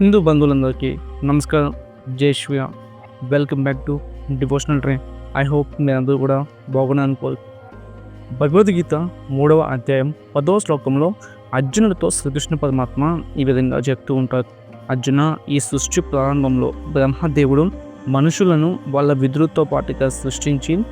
హిందూ బంధువులందరికీ నమస్కారం. జై Shriya welcome back to devotional train I hope మీరందరూ కూడా బాగున్నాను అనుకోరు భగవద్గీత మూడవ అధ్యాయం పదవ శ్లోకంలో అర్జునుడితో శ్రీకృష్ణ పరమాత్మ ఈ విధంగా చెప్తూ ఉంటారు. అర్జున ఈ సృష్టి ప్రారంభంలో బ్రహ్మదేవుడు మనుషులను వాళ్ళ విధులతో పాటుగా సృష్టించి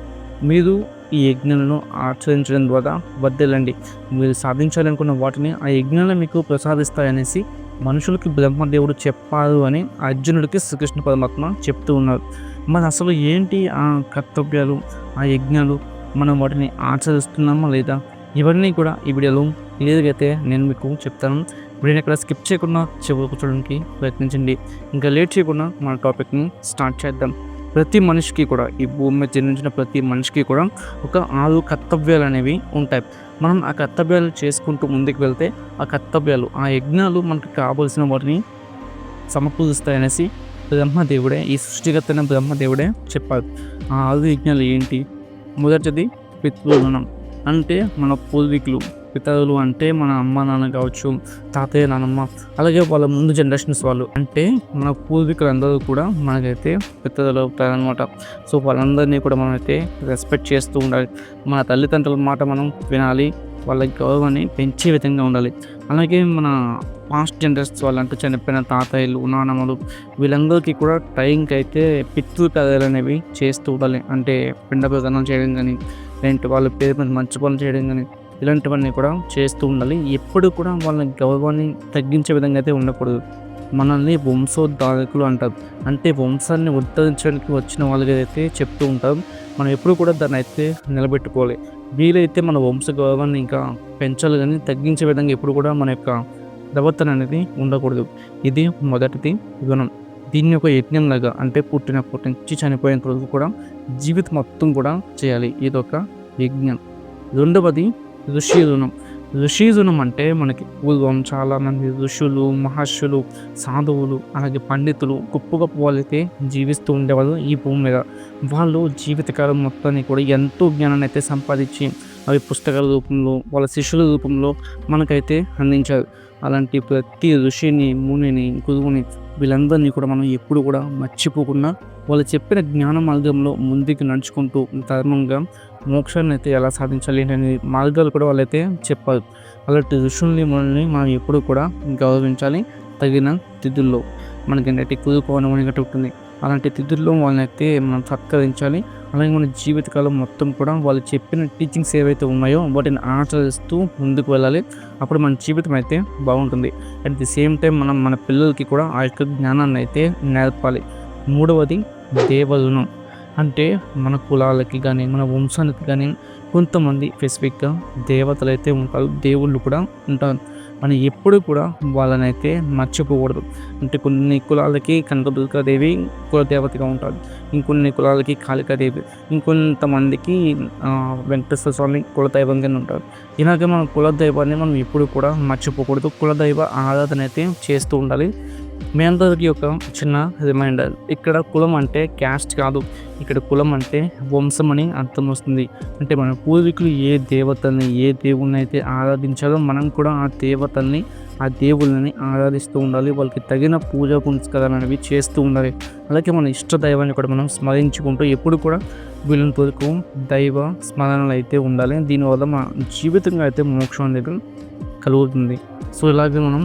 మీరు ఈ యజ్ఞాలను ఆచరించడం ద్వారా వర్దిల్లండి మీరు సాధించాలనుకున్న వాటిని ఆ యజ్ఞాలను మీకు ప్రసాదిస్తాయనేసి మనుషులకి బ్రహ్మదేవుడు చెప్పారు అని అర్జునుడికి శ్రీకృష్ణ పరమాత్మ చెప్తూ ఉన్నారు. మరి అసలు ఏంటి ఆ కర్తవ్యాలు ఆ యజ్ఞాలు? మనం వాటిని ఆచరిస్తున్నామా లేదా? ఇవన్నీ కూడా ఈ వీడియోలో క్లియర్గా అయితే నేను మీకు చెప్తాను. వీడియోని ఎక్కడ స్కిప్ చేయకుండా చివరికి చూడడానికి ప్రయత్నించండి. ఇంకా లేట్ చేయకుండా మన టాపిక్ని స్టార్ట్ చేద్దాం. ప్రతి మనిషికి కూడా ఈ భూమి మీద జన్మించిన ప్రతి మనిషికి కూడా ఒక ఆరు కర్తవ్యాలు అనేవి ఉంటాయి. మనం ఆ కర్తవ్యాలు చేసుకుంటూ ముందుకు వెళ్తే ఆ కర్తవ్యాలు ఆ యజ్ఞాలు మనకు కావలసిన వాటిని సమకూరుస్తాయనేసి బ్రహ్మదేవుడే ఈ సృష్టికర్తైన బ్రహ్మదేవుడే చెప్పారు ఆ ఆరు యజ్ఞాలు ఏంటి? మొదటిది పితృణం అంటే మన పూర్వీకులు పితరులు అంటే మన అమ్మ నాన్న కావచ్చు తాతయ్య నాన్నమ్మ అలాగే వాళ్ళ ముందు జనరేషన్స్ వాళ్ళు. అంటే మన పూర్వీకులందరూ కూడా మనకైతే పితరులు అవుతారనమాట సో వాళ్ళందరినీ కూడా మనమైతే రెస్పెక్ట్ చేస్తూ ఉండాలి. మన తల్లిదండ్రుల మాట మనం వినాలి. వాళ్ళ గౌరవాన్ని పెంచే విధంగా ఉండాలి. అలాగే మన పాస్ట్ జనరేషన్స్ వాళ్ళు చనిపోయిన తాతయ్యలు నానమ్మలు వీళ్ళందరికీ కూడా టైంకి అయితే పితృ కథలు అనేవి చేస్తూ ఉండాలి. అంటే పిండ ప్రదానం చేయడం కానీ లేదంటే వాళ్ళ పేరు మీద మంచి పనులు చేయడం కానీ ఇలాంటివన్నీ కూడా చేస్తూ ఉండాలి. ఎప్పుడు కూడా వాళ్ళ గౌరవాన్ని తగ్గించే విధంగా అయితే ఉండకూడదు. మనల్ని వంశోద్ధారకులు అంటారు. అంటే వంశాన్ని ఉద్ధరించడానికి వచ్చిన వాళ్ళకి అయితే చెప్తూ ఉంటారు. మనం ఎప్పుడు కూడా దాన్ని అయితే నిలబెట్టుకోవాలి. వీలైతే మన వంశ గౌరవాన్ని ఇంకా పెంచాలి కానీ తగ్గించే విధంగా ఎప్పుడు కూడా మన యొక్క ప్రవర్తన అనేది ఉండకూడదు. ఇది మొదటిది గుణం. దీన్ని ఒక యజ్ఞం లాగా అంటే పుట్టినప్పటి నుంచి చనిపోయేంత వరకు కూడా జీవితం మొత్తం కూడా చేయాలి. ఇది ఒక యజ్ఞం. రెండవది ఋషిరుణం ఋషిరుణం అంటే మనకి పూర్వం చాలామంది ఋషులు మహర్షులు సాధువులు అలాగే పండితులు గొప్ప గొప్ప వాళ్ళైతే జీవిస్తూ ఉండేవాళ్ళు ఈ భూమి మీద. వాళ్ళు జీవితకాలం మొత్తాన్ని కూడా ఎంతో జ్ఞానాన్ని అయితే సంపాదించి అవి పుస్తకాల రూపంలో వాళ్ళ శిష్యుల రూపంలో మనకైతే అందించారు. అలాంటి ప్రతి ఋషిని మునిని గురువుని వీళ్ళందరినీ కూడా మనం ఎప్పుడు కూడా మర్చిపోకుండా వాళ్ళు చెప్పిన జ్ఞాన మార్గంలో ముందుకు నడుచుకుంటూ ధర్మంగా మోక్షాన్ని అయితే ఎలా సాధించాలి అనే మార్గాలు కూడా వాళ్ళైతే చెప్పారు. అలాంటి ఋషుల్ని మనల్ని మనం ఎప్పుడు కూడా గౌరవించాలి. తగిన తిథుల్లో మనకి ఏంటంటే కుదు పౌర్ణమి గట్ట ఉంటుంది. అలాంటి తిథుల్లో వాళ్ళని అయితే మనం సత్కరించాలి. అలాగే మన జీవితకాలం మొత్తం కూడా వాళ్ళు చెప్పిన టీచింగ్స్ ఏవైతే ఉన్నాయో వాటిని ఆచరిస్తూ ముందుకు వెళ్ళాలి. అప్పుడు మన జీవితం అయితే బాగుంటుంది. అట్ ది సేమ్ టైం మనం మన పిల్లలకి కూడా ఆ యొక్క జ్ఞానాన్ని అయితే నేర్పాలి. మూడవది దేవరుణం. అంటే మన కులాలకి కానీ మన వంశానికి కానీ కొంతమంది స్పెసిఫిక్గా దేవతలు అయితే ఉంటారు దేవుళ్ళు కూడా ఉంటారు. మనం ఎప్పుడు కూడా వాళ్ళని అయితే మర్చిపోకూడదు. అంటే కొన్ని కులాలకి కనకదుర్గాదేవి కులదేవతగా ఉంటారు. ఇంకొన్ని కులాలకి కాళికాదేవి ఇంకొంతమందికి వెంకటేశ్వర స్వామి కులదైవంగా ఉంటారు. ఇలాగే మన కులదైవాన్ని మనం ఎప్పుడు కూడా మర్చిపోకూడదు. కులదైవ ఆరాధన అయితే చేస్తూ ఉండాలి. మీ అందరికీ ఒక చిన్న రిమైండర్ ఇక్కడ కులం అంటే క్యాస్ట్ కాదు. ఇక్కడ కులం అంటే వంశం అని అర్థం వస్తుంది. అంటే మన పూర్వీకులు ఏ దేవతల్ని ఏ దేవుణ్ణి అయితే ఆరాధించారో మనం కూడా ఆ దేవతల్ని ఆ దేవుళ్ళని ఆరాధిస్తూ ఉండాలి. వాళ్ళకి తగిన పూజ పునస్కారాలు అనేవి చేస్తూ ఉండాలి. అలాగే మన ఇష్ట దైవాన్ని కూడా మనం స్మరించుకుంటూ ఎప్పుడు కూడా వీళ్ళని వరకు దైవ స్మరణలు అయితే ఉండాలి. దీనివల్ల మన జీవితంగా అయితే మోక్షం అనేది కలుగుతుంది. సో ఇలాగే మనం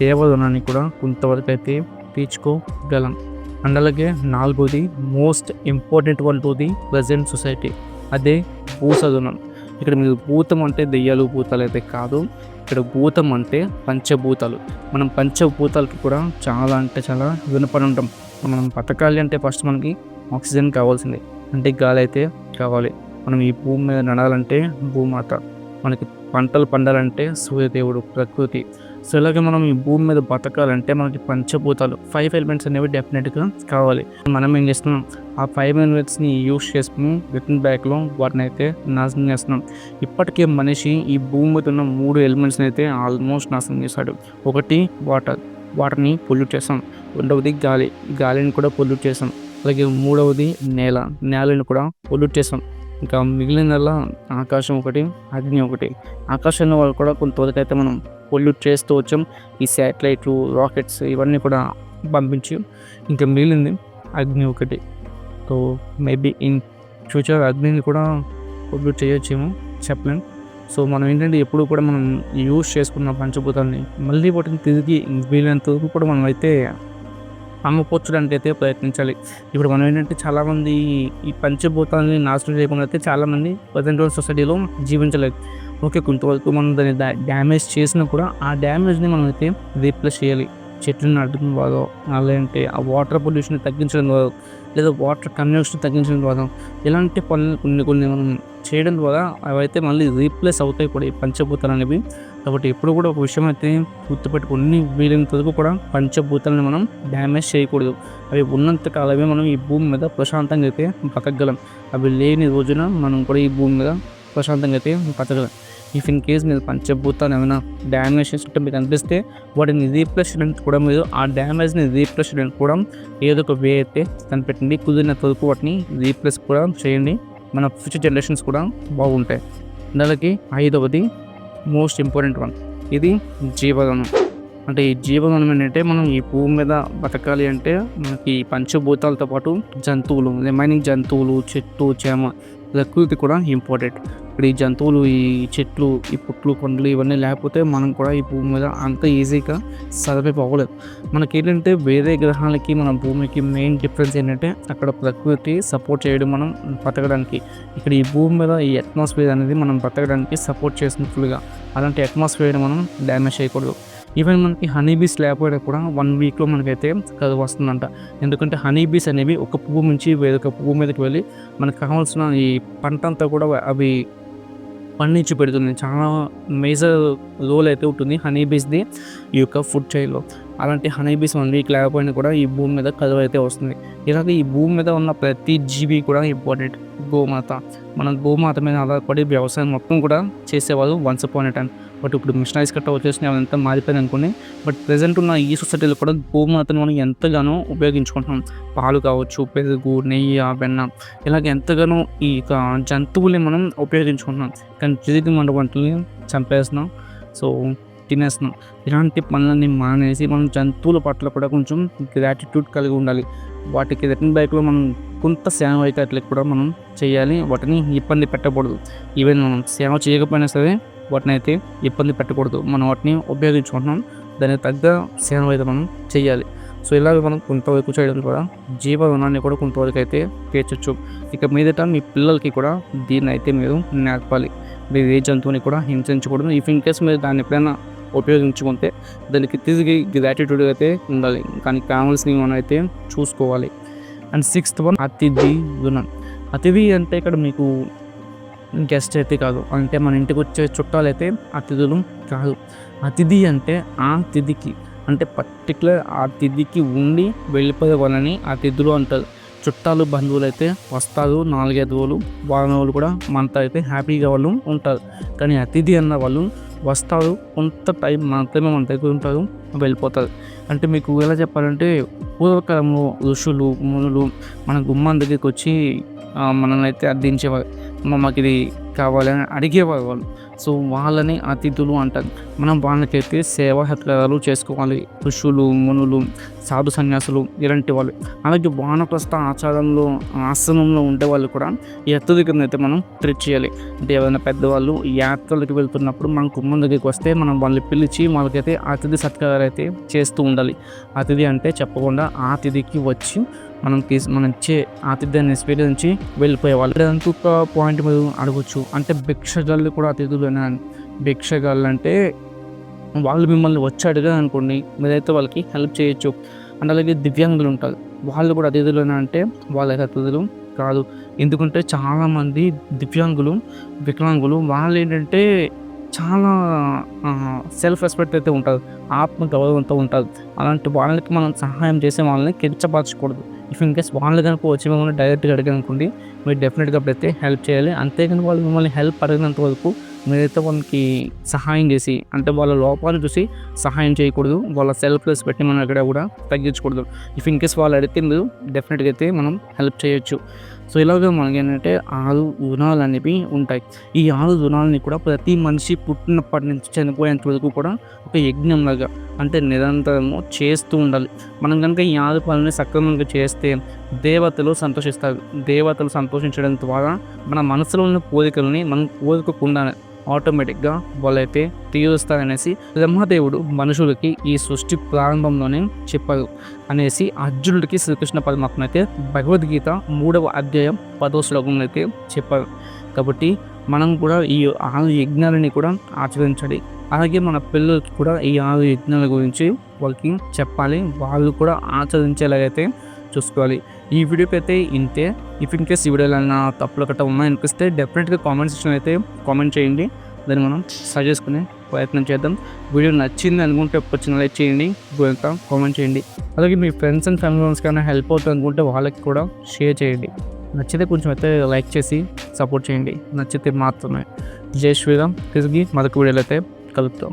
దేవదనాన్ని కూడా కొంతవరకు అయితే తీర్చుకోగలం. అండ్ అలాగే నాలుగోది most important one to the present society అదే భూసదనం. ఇక్కడ మీరు భూతం అంటే దెయ్యాలు భూతాలు అయితే కాదు ఇక్కడ భూతం అంటే పంచభూతాలు. మనం పంచభూతాలకి కూడా చాలా అంటే చాలా వినపడి ఉంటాం. మనం బతకాలి అంటే ఫస్ట్ మనకి ఆక్సిజన్ కావాల్సిందే అంటే గాలి అయితే కావాలి. మనం ఈ భూమి మీద నడాలంటే భూమాత. మనకి పంటలు పండాలంటే సూర్యదేవుడు ప్రకృతి. సో ఇలాగే మనం ఈ భూమి మీద బతకాలంటే మనకి పంచభూతాలు ఫైవ్ ఎలిమెంట్స్ అనేవి డెఫినెట్గా కావాలి. మనం ఏం చేస్తున్నాం? ఆ ఫైవ్ ఎలిమెంట్స్ని యూస్ చేసుకుని రిటర్న్ బ్యాక్లో వాటిని అయితే నాశనం చేస్తున్నాం. ఇప్పటికే మనిషి ఈ భూమి మీద ఉన్న మూడు ఎలిమెంట్స్ని అయితే ఆల్మోస్ట్ నాశనం చేశాడు. ఒకటి వాటర్ వాటర్ని పొల్యూట్ చేస్తాం. రెండవది గాలి గాలిని కూడా పొల్యూట్ చేస్తాం. అలాగే మూడవది నేల నేలని కూడా పొల్యూట్ చేస్తాం. ఇంకా మిగిలిన ఆకాశం ఒకటి అగ్ని ఒకటి. ఆకాశంలో వాళ్ళు కూడా కొంతవరకు అయితే మనం పొల్యూట్ చేస్తూ వచ్చాం. ఈ శాటిలైట్లు రాకెట్స్ ఇవన్నీ కూడా పంపించి ఇంకా మిగిలింది అగ్ని ఒకటి. సో మేబీ ఇన్ ఫ్యూచర్ అగ్నిని కూడా పొల్యూట్ చేయొచ్చేమో చెప్పలేను సో మనం ఏంటంటే ఎప్పుడు కూడా మనం యూజ్ చేసుకున్న పంచభూతాన్ని మళ్ళీ వాటిని తిరిగి వీలైనంత వరకు కూడా మనం అయితే అమ్మపొచ్చడానికి అయితే ప్రయత్నించాలి. ఇప్పుడు మనం ఏంటంటే చాలామంది ఈ పంచభూతాలని నాశనం చేయకుండా అయితే చాలామంది ప్రజెంట్ సొసైటీలో జీవించలేదు ఓకే కొంతవరకు మనం దాన్ని డ్యామేజ్ చేసినా కూడా ఆ డ్యామేజ్ని మనం అయితే రీప్లేస్ చేయాలి. చెట్లను నాటడం ద్వారా లేదంటే ఆ వాటర్ పొల్యూషన్ తగ్గించడం ద్వారా లేదా వాటర్ కన్జంప్షన్ తగ్గించడం ద్వారా ఇలాంటి పనులు కొన్ని కొన్ని మనం చేయడం ద్వారా అవైతే మళ్ళీ రీప్లేస్ అవుతాయి కూడా ఈ పంచభూతాలు అనేవి. కాబట్టి ఎప్పుడు కూడా ఒక విషయం అయితే గుర్తుపెట్టుకుని వీలైనంత వరకు కూడా పంచభూతాలను మనం డ్యామేజ్ చేయకూడదు. అవి ఉన్నంత కాలమే మనం ఈ భూమి మీద ప్రశాంతంగా అయితే బతకగలం. అవి లేని రోజున మనం కూడా ఈ భూమి మీద ప్రశాంతంగా అయితే బతకగలం. ఇఫ్ ఇన్ కేస్ మీరు పంచభూతాలు ఏమైనా డ్యామేజ్ చేస్తుంటే మీకు అనిపిస్తే వాటిని రీప్లేస్ చేయడానికి కూడా మీరు ఆ డ్యామేజ్ని రీప్లేస్ చేయడానికి కూడా ఏదో ఒక వే అయితే కనిపెట్టండి. కుదిరినంత వరకు వాటిని రీప్లేస్ కూడా చేయండి. మన ఫ్యూచర్ జనరేషన్స్ కూడా బాగుంటాయి. నెలకి ఐదవది మోస్ట్ ఇంపార్టెంట్ వన్ ఇది జీవగణం. అంటే ఈ జీవగణం ఏంటంటే మనం ఈ భూమి మీద బతకాలి అంటే మనకి పంచభూతాలతో పాటు జంతువులు రిమైనింగ్ జంతువులు చెట్టు చేమ ప్రకృతి కూడా ఇంపార్టెంట్. ఇప్పుడు ఈ జంతువులు ఈ చెట్లు ఈ పుట్లు కొండలు ఇవన్నీ లేకపోతే మనం కూడా ఈ భూమి మీద అంత ఈజీగా సర్వైవ్ అవ్వలేదు. మనకి ఏంటంటే వేరే గ్రహాలకి మన భూమికి మెయిన్ డిఫరెన్స్ ఏంటంటే అక్కడ ప్రకృతి సపోర్ట్ చేయడం మనం బతకడానికి ఇక్కడ ఈ భూమి మీద ఈ అట్మాస్ఫియర్ అనేది మనం బతకడానికి సపోర్ట్ చేసినట్లుగా అలాంటి అట్మాస్ఫియర్ మనం డ్యామేజ్ చేయకూడదు. ఈవెన్ మనకి హనీ బీస్ లేకపోయినా కూడా వన్ వీక్లో మనకైతే కలువ వస్తుందంట. ఎందుకంటే హనీ బీస్ అనేవి ఒక పువ్వు నుంచి వేరొక పువ్వు మీదకి వెళ్ళి మనకు కావాల్సిన ఈ పంట అంతా కూడా అవి పండించి పెడుతుంది. చాలా మేజర్ రోల్ అయితే ఉంటుంది హనీ బీస్ది ఈ యొక్క ఫుడ్ చైన్లో అలాంటి హనీ బీస్ వన్ వీక్ లేకపోయినా కూడా ఈ భూమి మీద కలువ అయితే వస్తుంది. ఇలాగే ఈ భూమి మీద ఉన్న ప్రతి జీవి కూడా ఇంపార్టెంట్ గోమాత మన గోమాత మీద ఆధారపడి వ్యవసాయం మొత్తం కూడా చేసేవాళ్ళు వన్స్ అపాన్ టైం బట్ ఇప్పుడు మిషనరీస్ కట్ట వచ్చేసినాయి అవంతా మారిపోయింది అనుకోండి. బట్ ప్రజెంట్ ఉన్న ఈ సొసైటీలో కూడా గోమాతను మనం ఎంతగానో ఉపయోగించుకుంటున్నాం. పాలు కావచ్చు పెరుగు నెయ్యి వెన్న ఇలాగ ఎంతగానో ఈ యొక్క జంతువుల్ని మనం ఉపయోగించుకుంటున్నాం. కానీ తిరిగి మన వంటల్ని చంపేస్తున్నాం. సో తినేస్తున్నాం. ఇలాంటి పనులన్నీ మానేసి మనం జంతువుల పట్ల కూడా కొంచెం గ్రాటిట్యూడ్ కలిగి ఉండాలి. వాటికి రిటర్న్ బైక్లో మనం కొంత సేవ అయితే కూడా మనం చేయాలి. వాటిని ఇబ్బంది పెట్టకూడదు. ఈవెన్ మనం సేవ చేయకపోయినా సరే వాటిని అయితే ఇబ్బంది పెట్టకూడదు. మనం వాటిని ఉపయోగించుకుంటున్నాం. దానికి తగ్గ సేవ అయితే మనం చేయాలి. సో ఇలాగ మనం కొంతవరకు చేయడం ద్వారా జీవ రుణాన్ని కూడా కొంతవరకు అయితే తీర్చచ్చు. ఇక మీదట మీ పిల్లలకి కూడా దీన్ని అయితే మీరు నేర్పాలి. మీరు ఏ జంతువుని కూడా హింసించకూడదు. ఇఫ్ ఇన్ కేస్ మీరు దాన్ని ఎప్పుడైనా ఉపయోగించుకుంటే దానికి తిరిగి గ్రాటిట్యూడ్ అయితే ఉండాలి. కానీ కావాల్సినవి మనం అయితే చూసుకోవాలి. అండ్ సిక్స్త్ వన్ అతిథి రుణం. అతిథి అంటే ఇక్కడ మీకు గెస్ట్ అయితే కాదు. అంటే మన ఇంటికి వచ్చే చుట్టాలు అయితే అతిథులు కాదు. అతిథి అంటే ఆ తిథికి అంటే పర్టికులర్ ఆ తిథికి ఉండి వెళ్ళిపోయే వాళ్ళని అతిథులు అంటారు. చుట్టాలు బంధువులు అయితే వస్తారు నాలుగైదు రోజులు వారం రోజులు కూడా మనతో అయితే హ్యాపీగా వాళ్ళు ఉంటారు. కానీ అతిథి అన్న వాళ్ళు వస్తారు కొంత టైం మాత్రమే మన దగ్గర ఉంటారు వెళ్ళిపోతారు. అంటే మీకు ఎలా చెప్పాలంటే పూర్వకాలంలో ఋషులు మునులు మన గుమ్మం దగ్గరికి వచ్చి మనల్ని అయితే అర్థించేవారు. మాకు ఇది కావాలని అడిగేవారు వాళ్ళు సో వాళ్ళని అతిథులు అంటారు. మనం వాళ్ళకైతే సేవా సత్కారాలు చేసుకోవాలి. ఋషులు మునులు సాధు సన్యాసులు ఇలాంటి వాళ్ళు. అలాగే వానప్రస్థ ఆచారంలో ఆశ్రమంలో ఉండే వాళ్ళు కూడా ఈ అతిథి అయితే మనం ట్రీట్ చేయాలి. అంటే ఏదైనా పెద్దవాళ్ళు యాత్రలకు వెళ్తున్నప్పుడు మనం కుమ్మం దగ్గరికి వస్తే మనం వాళ్ళని పిలిచి వాళ్ళకైతే అతిథి సత్కారాలు అయితే చేస్తూ ఉండాలి. అతిథి అంటే చెప్పకుండా ఆ అతిథికి వచ్చి మనం తీసి మనం ఇచ్చే ఆతిథ్యాన్ని స్వీకరించి వెళ్ళిపోయేవాళ్ళు ఇంకొక పాయింట్ మీరు అడగొచ్చు. అంటే భిక్షగాళ్ళు కూడా అతిథులు భిక్షగాళ్ళు అంటే వాళ్ళు మిమ్మల్ని వచ్చి అడిగారు అనుకోండి మీరైతే వాళ్ళకి హెల్ప్ చేయొచ్చు. అండ్ అలాగే దివ్యాంగులు ఉంటారు. వాళ్ళు కూడా అతిథులేనా అంటే వాళ్ళకి అతిథులు కాదు. ఎందుకంటే చాలామంది దివ్యాంగులు వికలాంగులు వాళ్ళు ఏంటంటే చాలా సెల్ఫ్ రెస్పెక్ట్ అయితే ఉంటుంది ఆత్మ గౌరవంతో ఉంటుంది అలాంటి వాళ్ళకి మనం సహాయం చేసే వాళ్ళని కించపరచకూడదు. ఇఫ్ ఇన్ కేస్ వాళ్ళు కనుక వచ్చి మిమ్మల్ని డైరెక్ట్గా అడిగానుకోండి మీరు డెఫినెట్గా అప్పుడైతే హెల్ప్ చేయాలి. అంతేకాని వాళ్ళు మిమ్మల్ని హెల్ప్ అడిగినంత వరకు మీరైతే వాళ్ళకి సహాయం చేసి అంటే వాళ్ళ లోపాలు చూసి సహాయం చేయకూడదు. వాళ్ళ సెల్ఫ్లెస్ పెట్టి మనం ఎక్కడ కూడా తగ్గించకూడదు. ఇఫ్ ఇన్ కేస్ వాళ్ళు అడిగితే మీరు డెఫినెట్గా అయితే మనం హెల్ప్ చేయొచ్చు. సో ఇలాగ మనకి ఏంటంటే ఆరు గుణాలు అనేవి ఉంటాయి. ఈ ఆరు గుణాలని కూడా ప్రతి మనిషి పుట్టినప్పటి నుంచి చనిపోయేంత వరకు కూడా ఒక యజ్ఞంలాగా అంటే నిరంతరము చేస్తూ ఉండాలి. మనం కనుక ఈ ఆరు పనులని సక్రమంగా చేస్తే దేవతలు సంతోషిస్తారు. దేవతలు సంతోషించడం ద్వారా మన మనసులో ఉన్న కోరికలని మనం కోరుకోకుండానే ఆటోమేటిక్గా వాళ్ళైతే తీరుస్తారనేసి బ్రహ్మదేవుడు మనుషులకి ఈ సృష్టి ప్రారంభంలోనే చెప్పారు అనేసి అర్జునుడికి శ్రీకృష్ణ పరమాత్మ అయితే భగవద్గీత మూడవ అధ్యాయం పదో శ్లోకంలో అయితే చెప్పారు. కాబట్టి మనం కూడా ఈ ఆరు యజ్ఞాలని కూడా ఆచరించాలి. అలాగే మన పిల్లలకి కూడా ఈ ఆరు యజ్ఞాల గురించి వాళ్ళకి చెప్పాలి. వాళ్ళు కూడా ఆచరించేలాగైతే చూసుకోవాలి. ఈ వీడియోకి అయితే ఇంతే. ఇఫ్ ఇన్ కేస్ ఈ వీడియోలో ఏమైనా తప్పులు గట్రా ఉన్నాయనిపిస్తే డెఫినెట్గా కామెంట్ సెక్షన్ అయితే కామెంట్ చేయండి. దాన్ని మనం సరి చేసుకునే ప్రయత్నం చేద్దాం. వీడియో నచ్చింది అనుకుంటే ఒక చిన్న లైక్ చేయండి ఇంకా కామెంట్ చేయండి. అలాగే మీ ఫ్రెండ్స్ అండ్ ఫ్యామిలీ మెంబర్స్ కన్నా హెల్ప్ అవుతుంది అనుకుంటే వాళ్ళకి కూడా షేర్ చేయండి. నచ్చితే కొంచెం అయితే లైక్ చేసి సపోర్ట్ చేయండి. నచ్చితే మాత్రమే. జై శ్రీరామ్. తిరిగి మరొక వీడియోలో అయితే కలుపుతాం